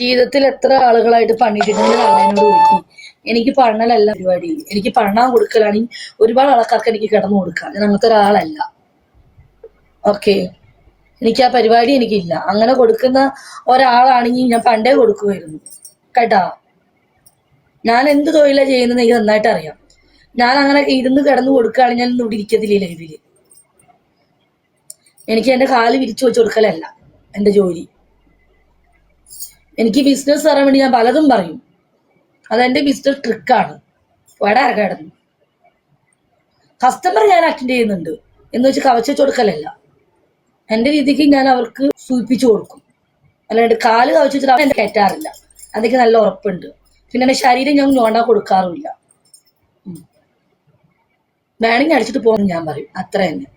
ജീവിതത്തിൽ എത്ര ആളുകളായിട്ട് പണിയിട്ടിട്ടുണ്ട് കള്ളനോട് ചോദിക്കും. എനിക്ക് പണലല്ല പരിപാടി. എനിക്ക് പണ്ണാൻ കൊടുക്കലാണെങ്കിൽ ഒരുപാട് ആൾക്കാർക്ക് എനിക്ക് കിടന്നു കൊടുക്കാം. ഞാൻ അങ്ങനത്തെ ഒരാളല്ല ഓക്കെ. എനിക്ക് ആ പരിപാടി എനിക്കില്ല. അങ്ങനെ കൊടുക്കുന്ന ഒരാളാണെങ്കിൽ ഞാൻ പണ്ടേ കൊടുക്കുമായിരുന്നു. കേട്ടാ? ഞാൻ എന്ത് തൊഴിലാണ് ചെയ്യുന്നത് എനിക്ക് നന്നായിട്ട് അറിയാം. ഞാൻ അങ്ങനെ ഇരുന്ന് കിടന്നു കൊടുക്കുകയാണെങ്കിൽ ഞാൻ ഇവിടെ ഇരിക്കത്തില്ല ലൈവിൽ? എനിക്ക് എന്റെ കാൽ വിരിച്ചു വെച്ച് കൊടുക്കലല്ല. എന്റെ ജോലി. എനിക്ക് ബിസിനസ് തരാൻ വേണ്ടി ഞാൻ പലതും പറയും. അതെന്റെ ബിസിനസ് ട്രിക്കാണ് വടാ കിടന്നു. കസ്റ്റമർ ഞാൻ അറ്റൻഡ് ചെയ്യുന്നുണ്ട്. എന്ന് വെച്ച് കവച്ചു വെച്ച് കൊടുക്കലല്ല. എന്റെ രീതിക്ക് ഞാൻ അവർക്ക് സൂചിപ്പിച്ചു കൊടുക്കും. അല്ലാണ്ട് കാൽ കവച്ചു വെച്ചിട്ട് എന്നെ കയറ്റാറില്ല. അതൊക്കെ നല്ല ഉറപ്പുണ്ട്. പിന്നെ എന്റെ ശരീരം ഞാൻ നോണ്ടാ കൊടുക്കാറുമില്ല. വേണമെങ്കിൽ അടിച്ചിട്ട് പോകണം ഞാൻ പറയും. അത്ര തന്നെ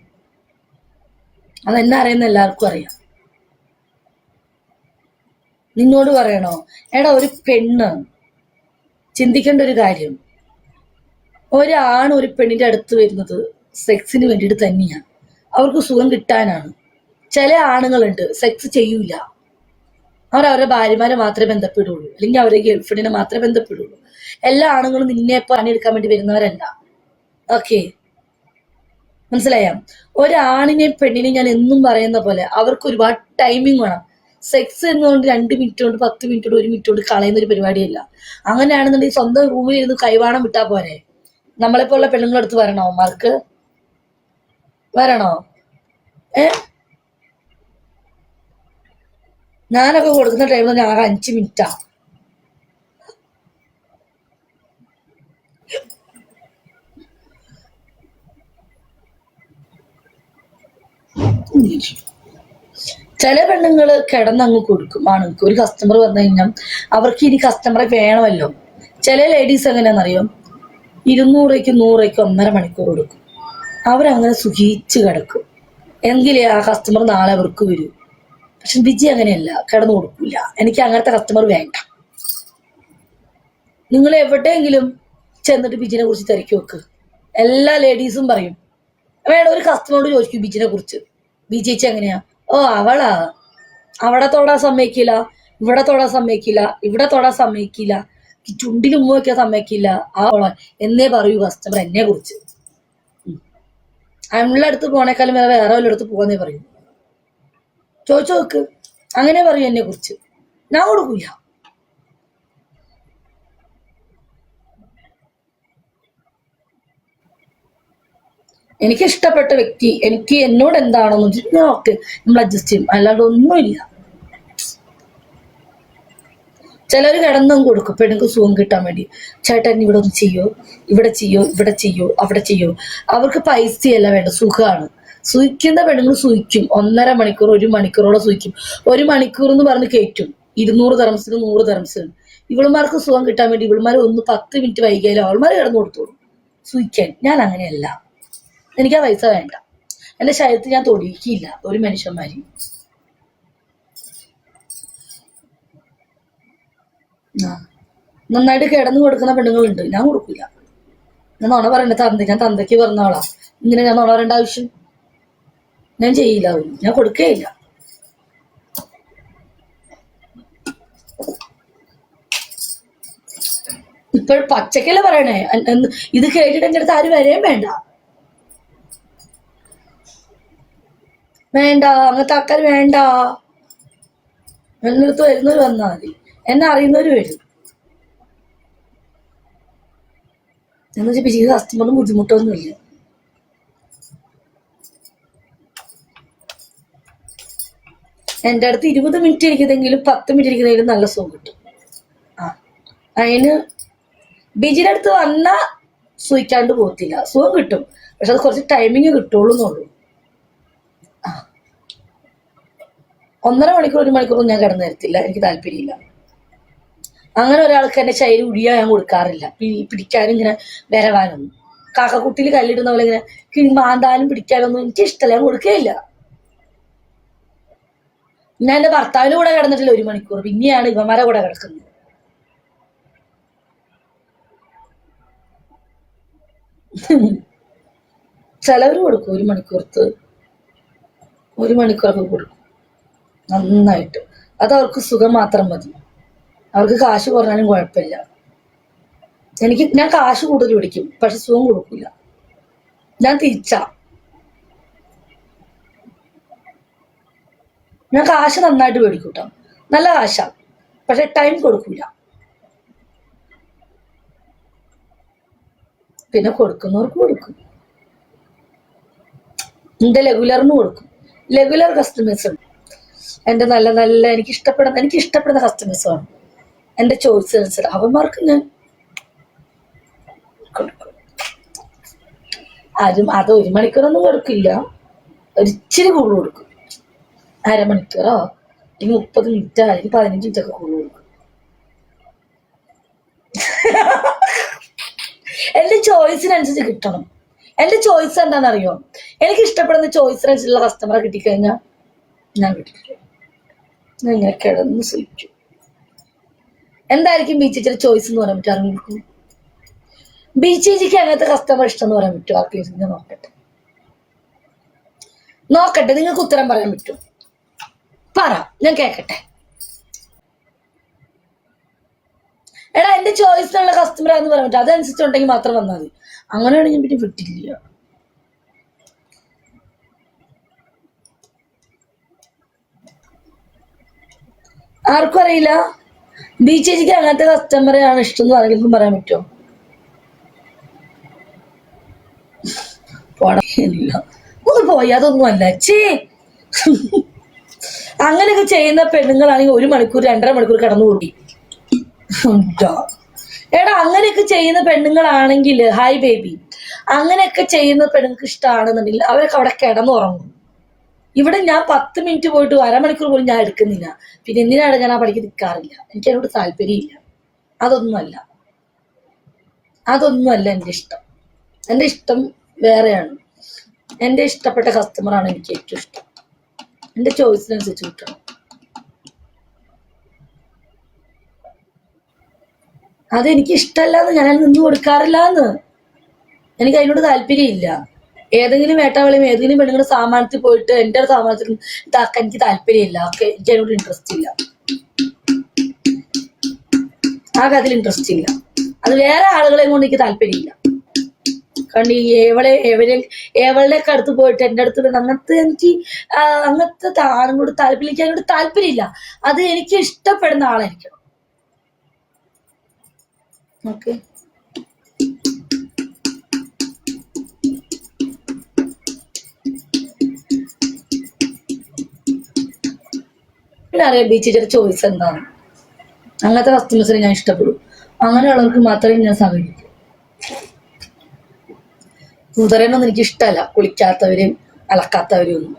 അതെന്നെ അറിയുന്ന എല്ലാവർക്കും അറിയാം. നിന്നോട് പറയണോ? എടാ ഒരു പെണ്ണ്. ചിന്തിക്കേണ്ട ഒരു കാര്യം. ഒരാണ് ഒരു പെണ്ണിന്റെ അടുത്ത് വരുന്നത് സെക്സിന് വേണ്ടിയിട്ട് തന്നെയാണ് അവർക്ക് സുഖം കിട്ടാനാണ്. ചില ആണുങ്ങളുണ്ട് സെക്സ് ചെയ്യൂല. അവർ അവരുടെ ഭാര്യമാരെ മാത്രമേ ബന്ധപ്പെടുള്ളൂ. അല്ലെങ്കിൽ അവരെ ഗേൾഫ്രണ്ടിനെ മാത്രമേ ബന്ധപ്പെടുള്ളൂ. എല്ലാ ആണുങ്ങളും നിന്നെ പണിയെടുക്കാൻ വേണ്ടി വരുന്നവരല്ല. ഓക്കെ? മനസ്സിലായ? ഒരാണിനെയും പെണ്ണിനെയും ഞാൻ എന്നും പറയുന്ന പോലെ അവർക്ക് ഒരുപാട് ടൈമിംഗ് വേണം. സെക്സ് എന്നുകൊണ്ട് രണ്ട് മിനിറ്റ് കൊണ്ട് പത്ത് മിനിറ്റ് കൊണ്ട് ഒരു മിനിറ്റ് കൊണ്ട് കളയുന്ന ഒരു പരിപാടിയല്ല. അങ്ങനെയാണെന്നുണ്ടെങ്കിൽ സ്വന്തം റൂമിൽ ഇരുന്ന് കൈവാണം വിട്ടാ പോരെ? നമ്മളെപ്പോലുള്ള പെണ്ണുങ്ങളെടുത്ത് വരണോ? മാർക്ക് വരണോ? ഏ? ഞാനൊക്കെ കൊടുക്കുന്ന ടൈമിൽ തന്നെ ആകെ അഞ്ച് മിനിറ്റാ ചില പെണ്ണുങ്ങൾ കിടന്നങ്ങ് കൊടുക്കും. ആണുങ്ങൾക്ക് ഒരു കസ്റ്റമർ വന്നു കഴിഞ്ഞാൽ അവർക്ക് ഇനി കസ്റ്റമറെ വേണമല്ലോ. ചില ലേഡീസ് എങ്ങനെയാണെന്നറിയോ? ഇരുന്നൂറേക്ക് നൂറേക്ക് ഒന്നര മണിക്കൂർ കൊടുക്കും അവരങ്ങനെ സുഖിച്ച് കിടക്കും. എങ്കിലേ ആ കസ്റ്റമർ നാളെ അവർക്ക് വരൂ. പക്ഷെ വിജി അങ്ങനെയല്ല. കിടന്നു കൊടുക്കില്ല എനിക്ക് അങ്ങനത്തെ കസ്റ്റമർ വേണ്ട. നിങ്ങൾ എവിടെയെങ്കിലും ചെന്നിട്ട് ബിജിനെ കുറിച്ച് തിരക്കി വെക്ക്. എല്ലാ ലേഡീസും പറയും. വേണം ഒരു കസ്റ്റമറോട് ചോദിക്കും ബിജിനെ കുറിച്ച്. ബിജി ചേച്ചി എങ്ങനെയാ? ഓ അവളാ. അവിടെ തൊടാൻ സമ്മതിക്കില്ല. ഇവിടെ തൊടാൻ സമ്മതിക്കില്ല. ഇവിടെ തൊടാൻ സമ്മതിക്കില്ല. ചുണ്ടിൽ ഉമ്മ വയ്ക്കാൻ സമ്മതിക്കില്ല. ആ ഓളെ എന്നേ പറയൂ കസ്റ്റമർ എന്നെ കുറിച്ച്. അയാളുടെ അടുത്ത് പോണേക്കാളും വേറെ വേറെ വല്ല അടുത്ത് പോകാന്നേ പറയൂ. ചോദിച്ചു നോക്ക്. അങ്ങനെ പറയൂ എന്നെ കുറിച്ച്. ഞാൻ കൊടുക്കൂല. എനിക്ക് ഇഷ്ടപ്പെട്ട വ്യക്തി എനിക്ക് എന്നോട് എന്താണെന്ന് വെച്ചിട്ട് ഓക്കെ നമ്മൾ അഡ്ജസ്റ്റ് ചെയ്യും. അല്ലാണ്ട് ഒന്നുമില്ല. ചിലർ കിടന്നും കൊടുക്കും. പെണ്ണുങ്ങൾക്ക് സുഖം കിട്ടാൻ വേണ്ടി. ചേട്ടൻ ഇവിടെ ഒന്ന് ചെയ്യോ? ഇവിടെ ചെയ്യോ? ഇവിടെ ചെയ്യോ? അവിടെ ചെയ്യോ? അവർക്ക് പൈസയല്ല വേണ്ട സുഖമാണ് സുഖിക്കുന്ന പെണ്ണുങ്ങൾ സുഖിക്കും. ഒന്നര മണിക്കൂർ ഒരു മണിക്കൂറോടെ സുഖിക്കും. ഒരു മണിക്കൂർ എന്ന് പറഞ്ഞ് കയറ്റും. ഇരുന്നൂറ് തെറംസിന് നൂറ് തെറംസിന് ഇവളുമാർക്ക് സുഖം കിട്ടാൻ വേണ്ടി ഇവളുമാർ ഒന്ന് പത്ത് മിനിറ്റ് വൈകിയാലും അവൾമാർ കിടന്നു കൊടുത്തോളും. സുഖിക്കാൻ. ഞാൻ അങ്ങനെയല്ല. എനിക്ക് ആ പൈസ വേണ്ട. എന്റെ ശരീരത്തിൽ ഞാൻ തൊടിയിക്കില്ല. ഒരു മനുഷ്യന്മാരി. നന്നായിട്ട് കിടന്നു കൊടുക്കുന്ന പെണ്ണുങ്ങളുണ്ട്. ഞാൻ കൊടുക്കില്ല ഞാൻ നോണ പറയണ്ട. തന്ത ഞാൻ തന്തയ്ക്ക് പറഞ്ഞോളാ ഇങ്ങനെ ഞാൻ നോണ പറയേണ്ട ആവശ്യം ഞാൻ ചെയ്യില്ല ഞാൻ കൊടുക്കുകയില്ല ഇപ്പോൾ പച്ചക്കല്ലേ പറയണേ? ഇത് കേട്ടിട്ട് എന്റെ അടുത്ത് ആരും വരെയും വേണ്ട. വേണ്ട അങ്ങനത്തെ ആൾക്കാർ വേണ്ട. എന്നടുത്ത് വരുന്നവർ വന്നാൽ മതി. എന്നെ അറിയുന്നവർ വരും. എന്ന് വെച്ചാൽ പിരിക്കുന്ന കസ്റ്റമറിന് ബുദ്ധിമുട്ടൊന്നുമില്ല. എന്റെ അടുത്ത് ഇരുപത് മിനിറ്റ് ഇരിക്കുന്നെങ്കിലും പത്ത് മിനിറ്റ് ഇരിക്കുന്നെങ്കിലും നല്ല സുഖം കിട്ടും. ആ. അതിന് ബിജിയുടെ അടുത്ത് വന്നാൽ സുഖിക്കാണ്ട് പോകത്തില്ല. സുഖം കിട്ടും. പക്ഷെ അത് കുറച്ച് ടൈമിങ് കിട്ടുള്ളൂ എന്നുള്ളൂ. ഒന്നര മണിക്കൂർ ഒരു മണിക്കൂർ ഞാൻ കിടന്നു തരത്തില്ല എനിക്ക് താല്പര്യമില്ല. അങ്ങനെ ഒരാൾക്ക് എന്റെ ശൈലി ഉടിയാൻ ഞാൻ കൊടുക്കാറില്ല. പിടിക്കാനും ഇങ്ങനെ വരവാനൊന്നും കാക്കക്കുട്ടിയിൽ കല്ലിടുന്ന പോലെ ഇങ്ങനെ കിഴി മാന്താനും പിടിക്കാനൊന്നും എനിക്ക് ഇഷ്ടമല്ല. ഞാൻ കൊടുക്കുകയില്ല ഞാൻ എന്റെ ഭർത്താവിന്റെ കൂടെ കിടന്നിട്ടില്ല ഒരു മണിക്കൂർ. പിന്നെയാണ് ഇവന്മാരെ കൂടെ കിടക്കുന്നത്. ചിലവർ കൊടുക്കും. ഒരു മണിക്കൂർത്ത്. ഒരു മണിക്കൂറൊക്കെ കൊടുക്കും. നന്നായിട്ട്. അത് അവർക്ക് സുഖം മാത്രം മതി. അവർക്ക് കാശ് കുറഞ്ഞാലും കുഴപ്പമില്ല. എനിക്ക് ഞാൻ കാശ് കൂടുതൽ പിടിക്കും പക്ഷെ സുഖം കൊടുക്കില്ല. ഞാൻ തിരിച്ചാ. ഞാൻ കാശ് നന്നായിട്ട് മേടിക്കും കേട്ടോ നല്ല കാശാ പക്ഷെ ടൈം കൊടുക്കില്ല പിന്നെ കൊടുക്കുന്നവർക്ക് കൊടുക്കും. എന്റെ ലെഗുലറിന് കൊടുക്കും. ലെഗുലർ കസ്റ്റമേഴ്സ് എന്റെ നല്ല നല്ല എനിക്ക് ഇഷ്ടപ്പെടുന്ന എനിക്ക് ഇഷ്ടപ്പെടുന്ന കസ്റ്റമേഴ്സാണ് എന്റെ ചോയ്സ് അനുസരിച്ച്. അവന്മാർക്ക് ഞാൻ ആരും അത് ഒരു മണിക്കൂറൊന്നും കൊടുക്കില്ല. ഒരിച്ചിരി കൂടുതൽ കൊടുക്കും. അരമണിക്കൂറോ? അല്ലെങ്കിൽ മുപ്പത് മിനിറ്റ് അല്ലെങ്കിൽ പതിനഞ്ച് മിനിറ്റ് ഒക്കെ കൂടുതൽ കൊടുക്കും. എന്റെ ചോയ്സിനനുസരിച്ച് കിട്ടണം. എന്റെ ചോയ്സ് എന്താണെന്ന് എന്താണെന്നറിയോ എനിക്ക് ഇഷ്ടപ്പെടുന്ന ചോയ്സിനനുസരിച്ചുള്ള കസ്റ്റമറെ കിട്ടിക്കഴിഞ്ഞാൽ ഞാൻ ഞാൻ ഇങ്ങനെ കിടന്ന് സഹിക്കും. എന്തായിരിക്കും ബീച്ചിച്ചിയുടെ ചോയ്സ് എന്ന് പറയാൻ പറ്റും അറിഞ്ഞിരിക്കും ബീച്ചിജിക്ക് അങ്ങനത്തെ കസ്റ്റമർ ഇഷ്ടം എന്ന് പറയാൻ പറ്റുമോ? ആ കേസ് ഞാൻ നോക്കട്ടെ. നോക്കട്ടെ നിങ്ങൾക്ക് ഉത്തരം പറയാൻ പറ്റും പറ ഞാൻ കേക്കട്ടെ. എടാ എന്റെ ചോയ്സിനുള്ള കസ്റ്റമർ ആണെന്ന് പറയാൻ പറ്റും അതനുസരിച്ചുണ്ടെങ്കിൽ മാത്രം വന്നാൽ മതി. അങ്ങനെയാണ് ഞാൻ പിന്നെ വിട്ടില്ല. ആർക്കും അറിയില്ല. ബി ചേച്ചിക്ക് അങ്ങനത്തെ കസ്റ്റമറെ ആണ് ഇഷ്ടം എന്ന് ആരെങ്കിലും പറയാൻ പറ്റുമോ? പോടില്ല ഒന്ന് പോയി അതൊന്നും അല്ല. ചേ അങ്ങനെയൊക്കെ ചെയ്യുന്ന പെണ്ണുങ്ങളാണെങ്കിൽ ഒരു മണിക്കൂർ രണ്ടര മണിക്കൂർ കിടന്നു കൂടി ഉണ്ടോ? എടാ അങ്ങനെയൊക്കെ ചെയ്യുന്ന പെണ്ണുങ്ങളാണെങ്കിൽ ഹായ് ബേബി അങ്ങനെയൊക്കെ ചെയ്യുന്ന പെണ്ണുങ്ങൾക്ക് ഇഷ്ടമാണെന്നുണ്ടെങ്കിൽ അവരൊക്കെ അവിടെ കിടന്നുറങ്ങും. ഇവിടെ ഞാൻ പത്ത് മിനിറ്റ് പോയിട്ട് അരമണിക്കൂർ പോലും ഞാൻ എടുക്കുന്നില്ല. പിന്നെ എന്തിനാണ് ഞാൻ ആ പണിക്ക് നിൽക്കാറില്ല? എനിക്ക് അതിനോട് താല്പര്യമില്ല. അതൊന്നുമല്ല. അതൊന്നുമല്ല എന്റെ ഇഷ്ടം. എന്റെ ഇഷ്ടം വേറെയാണ്. എന്റെ ഇഷ്ടപ്പെട്ട കസ്റ്റമറാണ് എനിക്ക് ഏറ്റവും ഇഷ്ടം. എന്റെ ചോയ്സിനനുസരിച്ച് കിട്ടണം. അതെനിക്ക് ഇഷ്ടമല്ല എന്ന് ഞാൻ നിന്ന് കൊടുക്കാറില്ല എന്ന് എനിക്ക് അതിനോട് താല്പര്യമില്ല. ഏതെങ്കിലും വേട്ടാവളിയും ഏതെങ്കിലും പെണ്ണുങ്ങളുടെ സാമാനത്തിൽ പോയിട്ട് എന്റെ സാമാനത്തിൽ ഇതാക്കാൻ എനിക്ക് താല്പര്യമില്ല. ഓക്കെ എനിക്ക് അതിനോട് ഇൻട്രസ്റ്റ് ഇല്ല. ആ കഥയിൽ ഇൻട്രസ്റ്റ് ഇല്ല. അത് വേറെ ആളുകളെയും കൊണ്ട് എനിക്ക് താല്പര്യമില്ല. കാരണം ഈ ഏവളെ ഏവരെ ഏവളുടെ ഒക്കെ അടുത്ത് പോയിട്ട് എന്റെ അടുത്ത് അങ്ങനത്തെ എനിക്ക് അങ്ങനത്തെ ആണുങ്ങളോട് താല്പര്യം എനിക്ക് അതിനോട് താല്പര്യമില്ല. അത് എനിക്ക് ഇഷ്ടപ്പെടുന്ന ആളായിരിക്കണം. ഓക്കെ. പിന്നെ അറിയാം ബീച്ചിന്റെ ചോയ്സ് എന്താണ്. അങ്ങനത്തെ കസ്റ്റമേഴ്സിനെ ഞാൻ ഇഷ്ടപ്പെടും. അങ്ങനെയുള്ളവർക്ക് മാത്രമേ ഞാൻ സഹകരിക്കൂ. കുതിരനൊന്നും എനിക്ക് ഇഷ്ടമല്ല കുളിക്കാത്തവരും അലക്കാത്തവരും ഒന്നും.